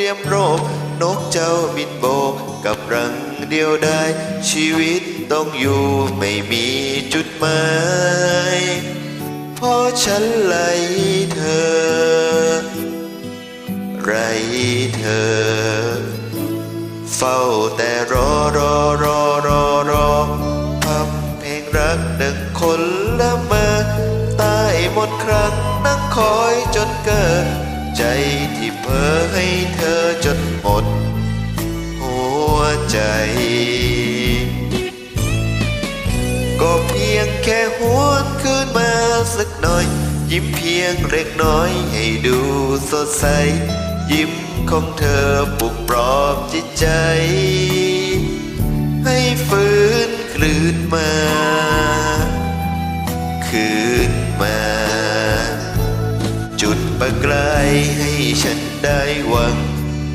เรียมโรบนกเจ้าบินโบกกับรังเดียวได้ ชีวิตต้องอยู่ไม่มีจุดหมายเพราะฉันไล่เธอ ไรเธอ เฝ้าแต่รอรอรอรอรอทำเพลงรักหนึ่งคนละเมอตายหมดครั้งนั่งคอยจนเกิดใจที่เพ้อ ให้เธอจนหมด หัวใจ ก็เพียงแค่หวนคืนมาสักหน่อย ยิ้มเพียงเล็กน้อยให้ดูสดใส ยิ้มของเธอปลุกปลอบจิตใจ ให้ฟื้นคลื่นมา ประกายให้ฉันได้หวัง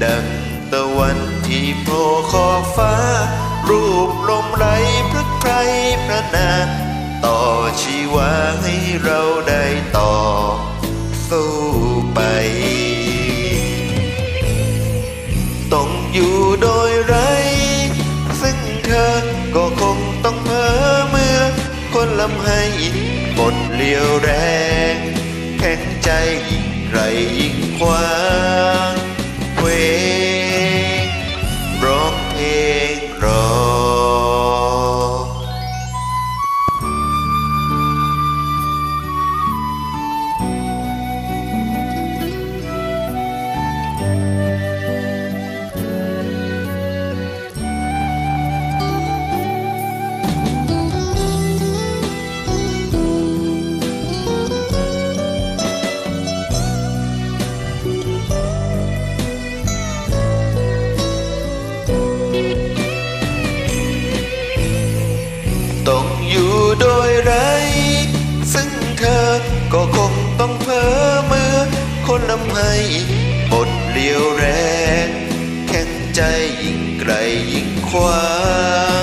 ดังตะวันที่โผล่ขอบฟ้า รูปลมไหลพรึกไพรพระนางต่อชีวาให้เราได้ต่อสู้ไป ต้องอยู่โดยไร ซึ่งเธอก็คงต้องเพ้อเมื่อ คนลำให้หมดเลียวแรง แข็งใจ รยิ่งกว้างเวงร้องเพลง ต้องอยู่โดยไร ซึ่งเธอก็คงต้องเพ้อเมื่อ คนลำให้หมดเลียวแรง แข็งใจยิ่งไกลยิ่งขวา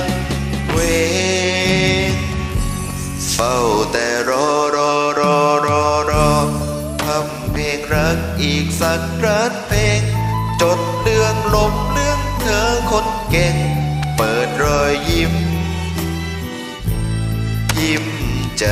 งเวงเฝ้าแต่รอรอรอรอรอทำเพลงรักอีกสักรัดเพลง จดเรื่องลมเรื่องเธอคนเก่ง เปิดรอยยิ้ม มใจ